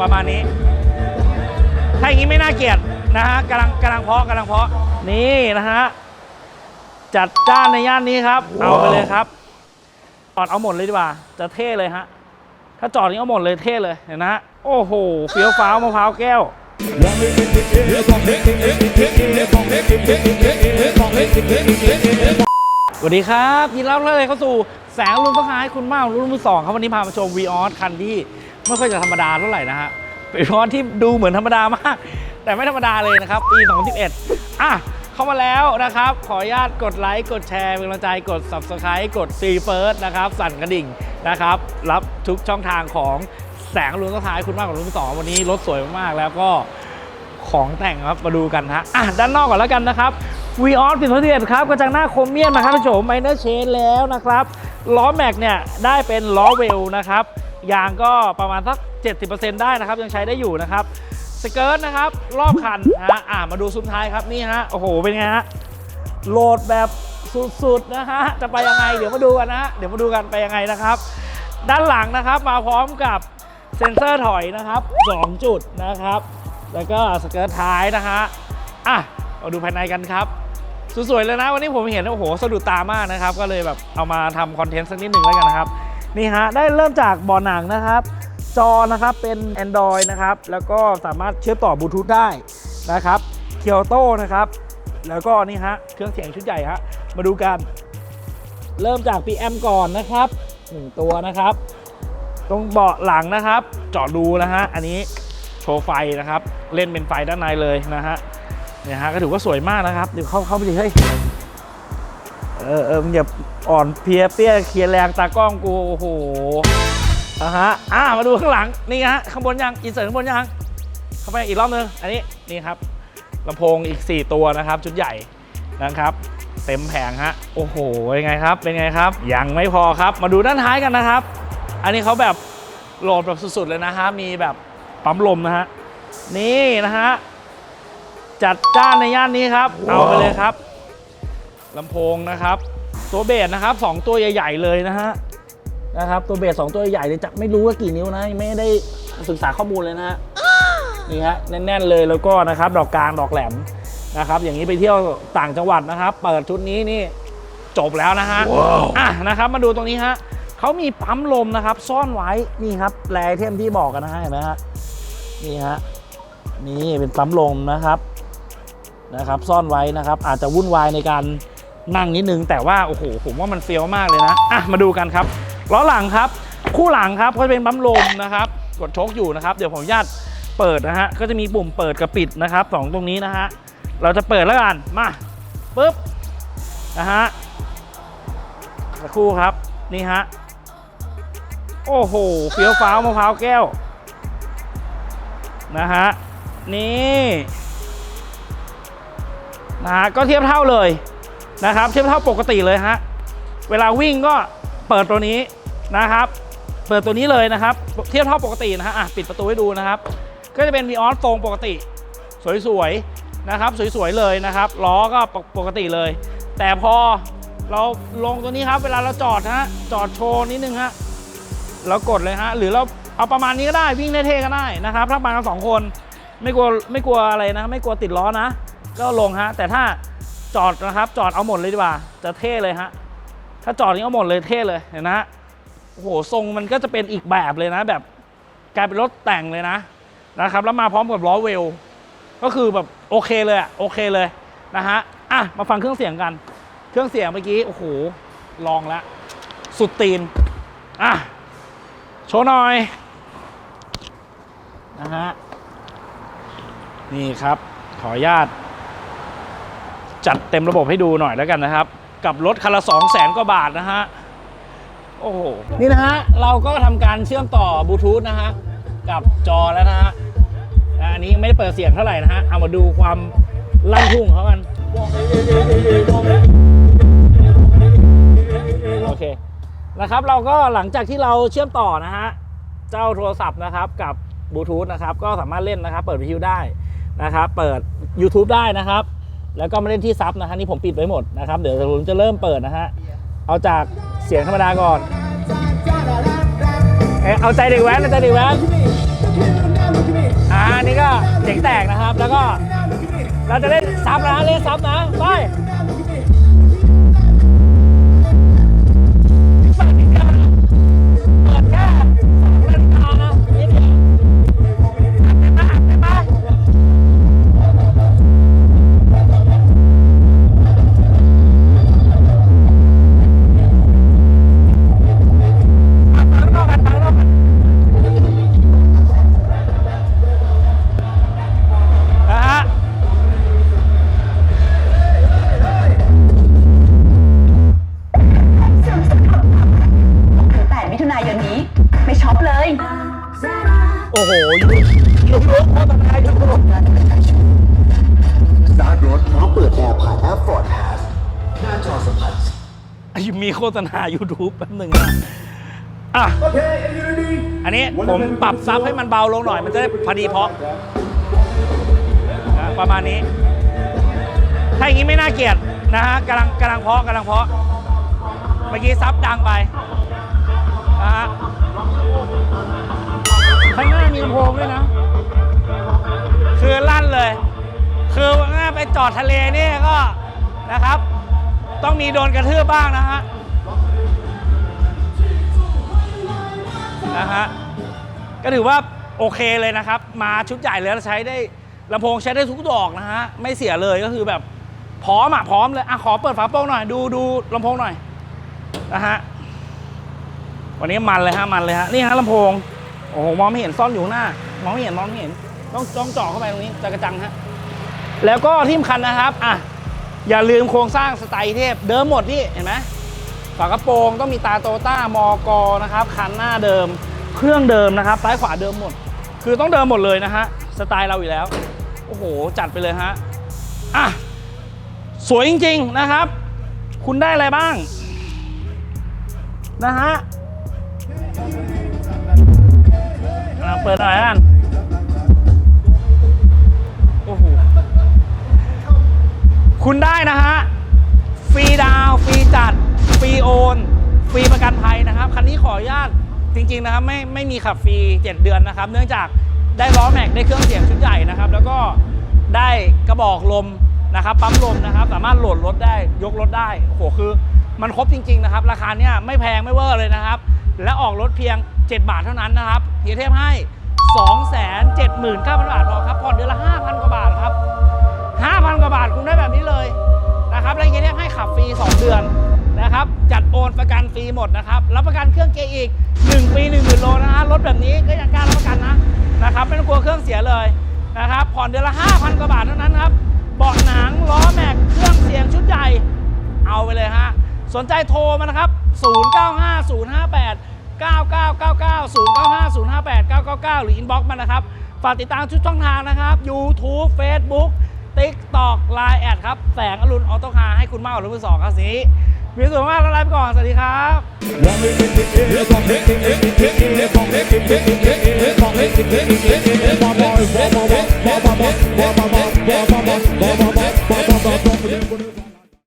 ประมาณนี้ ถ้าอย่างนี้ไม่น่าเกลียดนะฮะกำลังกำลังเพาะกำลังเพาะนี่นะฮะจัดจ้านในย่านนี้ครับ เอาไปเลยครับจอดเอาหมดเลยดีกว่า จะเท่เลยฮะถ้าจอดนี้เอาหมดเลยเท่เลยเห็นนะฮะโอ้โหเฟี้ยวฟ้าวมะพร้าวแก้วสวัสดีครับยินดีรับเลยเข้าสู่แสงลุงต้องหาให้คุณมากรุ่นมือสองครับวันนี้พามาชมวีออสคันที่ ไม่ค่อยจะธรรมดาเท่าไหร่นะฮะเป็นวีออสที่ดูเหมือนธรรมดามาก แต่ไม่ธรรมดาเลยนะครับปี 2011 อะ เข้ามาแล้วนะครับ ขออนุญาตกดไลค์ กดแชร์เป็นกำลังใจกด Subscribe กด See First นะครับ สั่นกระดิ่งนะครับ รับทุกช่องทางของแสงลุงต้องหาให้คุณมากกว่ารุ่นมือสองวันนี้รถสวยมากๆแล้วก็ของแต่งครับมาดูกันฮะอะด้านนอกก่อนแล้วกันนะครับวีออสปิดพัทเดครับกระจังหน้าโครเมียมนะครับผู้ชมไมเนอร์เชนแล้วนะครับล้อแม็กเนี่ยได้เป็นล้อเวลนะครับ ยางก็ประมาณสัก 70%ได้นะครับ ยังใช้ได้อยู่นะครับสเกิร์ตนะครับ รอบคันฮะอะมาดูซุ้มท้ายครับนี่ฮะโอ้โหเป็นไงฮะโหลดแบบสุดๆนะฮะจะไปยังไงเดี๋ยวมาดูกันนะฮะเดี๋ยวมาดูกันไปยังไงนะครับ ด้านหลังนะครับมาพร้อมกับเซ็นเซอร์ถอยนะครับ2จุดนะครับ แล้วก็สเกิร์ตท้ายนะฮะอะมาดูภายในกันครับสวยๆเลยนะวันนี้ผมเห็นโอ้โหสะดุดตามากนะครับ ก็เลยแบบเอามาทำคอนเทนต์สักนิดหนึ่งแล้วกันนะครับ นี่ฮะได้เริ่มจากบอหนังนะครับ จอนะครับเป็น Android นะครับ แล้วก็สามารถเชื่อมต่อบลูทูธได้นะครับเคียวโตนะครับ แล้วก็นี่ฮะเครื่องเสียงชุดใหญ่ฮะมาดูกัน เริ่มจาก PM ก่อนนะครับหนึ่งตัวนะครับ ตรงเบาะหลังนะครับเจาะดูนะฮะอันนี้โชว์ไฟนะครับ เล่นเป็นไฟด้านในเลยนะฮะเนี่ยฮะก็ถือว่าสวยมากนะครับเดี๋ยวเข้าเข้าไปดิเฮ้ย เออเออมึงอย่าอ่อนเพียเปี้ยเคลียแรงตากล้องกูโอ้โหอะฮะอ่ามาดูข้างหลังนี่ฮะข้างบนยังอินเสิร์ตข้างบนยังเข้าไปอีกรอบนึงอันนี้นี่ครับลำโพงอีก 4 ตัวนะครับ ชุดใหญ่นะครับเต็มแผงฮะโอ้โหเป็นไงครับเป็นไงครับยังไม่พอครับมาดูด้านท้ายกันนะครับ อันนี้เขาแบบโหลดแบบสุดๆเลยนะฮะมีแบบปั๊มลมนะฮะนี่นะฮะจัดจ้านในย่านนี้ครับ เอาไปเลยครับ ลำโพงนะครับ ตัวเบสนะครับสองตัวใหญ่ ๆ เลยนะฮะนะครับตัวเบสสองตัวใหญ่เลยจะไม่รู้ว่ากี่นิ้วนะยังไม่ได้ศึกษาข้อมูลเลยนะฮะนี่ฮะแน่นๆเลยแล้วก็นะครับ ดอกกลางดอกแหลมนะครับ อย่างนี้ไปเที่ยวต่างจังหวัดนะครับ เปิดชุดนี้นี่จบแล้วนะฮะอะนะครับ มาดูตรงนี้ฮะเขามีปั๊มลมนะครับ ซ่อนไว้นี่ครับแรไอเทมที่บอกกันนะฮะเห็นไหมฮะนี่ฮะนี่เป็นปั๊มลมนะครับนะครับ ซ่อนไว้นะครับ อาจจะวุ่นวายในการ นั่งนิดนึง แต่ว่าโอ้โหผมว่ามันเฟี้ยวมากเลยนะอะมาดูกันครับล้อหลังครับ คู่หลังครับก็จะเป็นปั๊มลมนะครับ กดโชคอยู่นะครับ เดี๋ยวผมญาตเปิดนะฮะก็จะมีปุ่มเปิดกับปิดนะครับสองตรงนี้นะฮะเราจะเปิดแล้วกันมาปุ๊บนะฮะสักครู่ครับนี่ฮะโอ้โหเฟี้ยวฟ้าวมะพร้าวแก้วนะฮะนี่นะฮะก็เทียบเท่าเลย นะครับเทียบเท่าปกติเลยฮะเวลาวิ่งก็เปิดตัวนี้นะครับ เปิดตัวนี้เลยนะครับ เทียบเท่าปกตินะฮะอะปิดประตูให้ดูนะครับ ก็จะเป็น v ีออสทรงปกติ สวยๆนะครับ สวยๆเลยนะครับล้อก็ปกติเลย แต่พอเราลงตัวนี้ครับ เวลาเราจอดฮะจอดโชว์นิดนึงฮะเรากดเลยฮะหรือเราเอาประมาณนี้ก็ได้วิ่งได้เท่ก็ได้นะครับถ้ามากันสองคนไม่กลัวไม่กลัวอะไรนะ ไม่กลัวติดล้อนะ ก็ลงฮะแต่ถ้า จอดนะครับ จอดเอาหมดเลยดีกว่า จะเท่เลยฮะ ถ้าจอดนี้เอาหมดเลยเท่เลยเห็นนะฮะโอ้โหทรงมันก็จะเป็นอีกแบบเลยนะ แบบกลายเป็นรถแต่งเลยนะนะครับ แล้วมาพร้อมกับล้อเวล ก็คือแบบโอเคเลยอะโอเคเลยนะฮะอะมาฟังเครื่องเสียงกัน เครื่องเสียงเมื่อกี้โอ้โหลองแล้วสุดตีนอะโชว์หน่อยนะฮะนี่ครับขออนุญาต จัดเต็มระบบให้ดูหน่อยแล้วกันนะครับ กับรถคันละ2 0 0แสนกว่าบาทนะฮะ โอ้โห นี่นะฮะ เราก็ทำการเชื่อมต่อบลูทูธนะฮะ กับจอแล้วนะฮะอันนี้ไม่ได้เปิดเสียงเท่าไหร่นะฮะ เอามาดูความลั่นทุ่งของเขากัน โอเค นะครับเราก็หลังจากที่เราเชื่อมต่อนะฮะ เจ้าโทรศัพท์นะครับกับบลูทูธนะครับ ก็สามารถเล่นนะครับ เปิดวิทยุได้นะครับ เปิด YouTube ได้นะครับ แล้วก็มาเล่นที่ซับนะฮะนี่ผมปิดไว้หมดนะครับเดี๋ยวผมจะเริ่มเปิดนะฮะเอาจากเสียงธรรมดาก่อนเอเอาใจเด็กแว้นเอาใจเด็กแว้นอ่านี่ก็เจ๋งแตกนะครับ แล้วก็เราจะเล่นซับนะเล่นซับนะไป โอ้โหยูยูโรโคตรไทยยูโรสตาร์ทรถพร้อมเปิดแอร์ผ่านแอป Ford Pass หน้าจอสัมผัสมีโฆษณา YouTube แป๊บหนึ่งนะอะ อันนี้ผมปรับซับให้มันเบาลงหน่อย มันจะได้พอดีเพาะอะประมาณนี้ ถ้าอย่างนี้ไม่น่าเกลียดนะฮะกำลังกำลังเพาะกำลังเพาะ เมื่อกี้ซับดังไป อดทะเลนี่ก็นะครับ ต้องมีโดนกระทืบบ้างนะฮะนะฮะก็ถือว่าโอเคเลยนะครับ มาชุดใหญ่เลยแล้วใช้ได้ลำโพงใช้ได้ทุกดอกนะฮะไม่เสียเลยก็คือแบบพร้อมอะพร้อมเลยอะขอเปิดฝาโปร่งหน่อยดูดูลำโพงหน่อยนะฮะวันนี้มันเลยฮะมันเลยฮะนี่ฮะลำโพงโอ้โหมองไม่เห็นซ่อนอยู่หน้ามองไม่เห็นมองไม่เห็นต้องต้องเจาะเข้าไปตรงนี้จะกระจังฮะ แล้วก็ที่สำคัญนะครับอะอย่าลืมโครงสร้างสไตล์เทพเดิมหมดที่เห็นไหมฝากระโปรงต้องมีตาโตต้ามอกอนะครับคันหน้าเดิม เครื่องเดิมนะครับซ้ายขวาเดิมหมด คือต้องเดิมหมดเลยนะฮะสไตล์เราอยู่แล้วโอ้โหจัดไปเลยฮะอะสวยจริงๆนะครับ คุณได้อะไรบ้างนะฮะเปิดหน่อยละ คุณได้นะฮะ ฟรีดาวฟรีจัด ฟรีโอนฟรีประกันภัยนะครับ คันนี้ขออนุญาตจริง ๆ นะครับ ไม่ไม่มีขับฟรี 7 เดือนนะครับ เนื่องจากได้ล้อแม็กได้เครื่องเสียงชุดใหญ่นะครับ แล้วก็ได้กระบอกลมนะครับ ปั๊มลมนะครับ สามารถโหลดรถได้ยกรถได้โอ้โหคือ มันครบจริง ๆ นะครับ ราคาเนี้ยไม่แพงไม่เวอร์เลยนะครับ และออกรถเพียง 7 บาทเท่านั้นนะครับเฮียเทพให้ 279,000 บาทพอครับผ่อนเดือนละ 5,000 กว่าบาทครับ หมดนะครับรับประกันเครื่องเกียร์อีก 1 ปี1 0,000โลนะฮะรถแบบนี้ก็ยังกล้ารับประกันนะนะครับไม่ต้องกลัวเครื่องเสียเลยนะครับผ่อนเดือนละ 5,000 กว่าบาทเท่านั้นครับเบาะหนังล้อแม็กเครื่องเสียงชุดใหญ่เอาไปเลยฮะสนใจโทรมานะครับ 095058 9999 095058 999 หรือ inbox มานะครับ ฝากติดตามทุกช่องทางนะครับ YouTube Facebook TikTok Line แอดครับ แสงอรุณออโต้คาร์ให้คุณมากกว่ารุ่นสองครับสี มีส่วนมากแล้วลาไปก่อน สวัสดีครับ Yeah.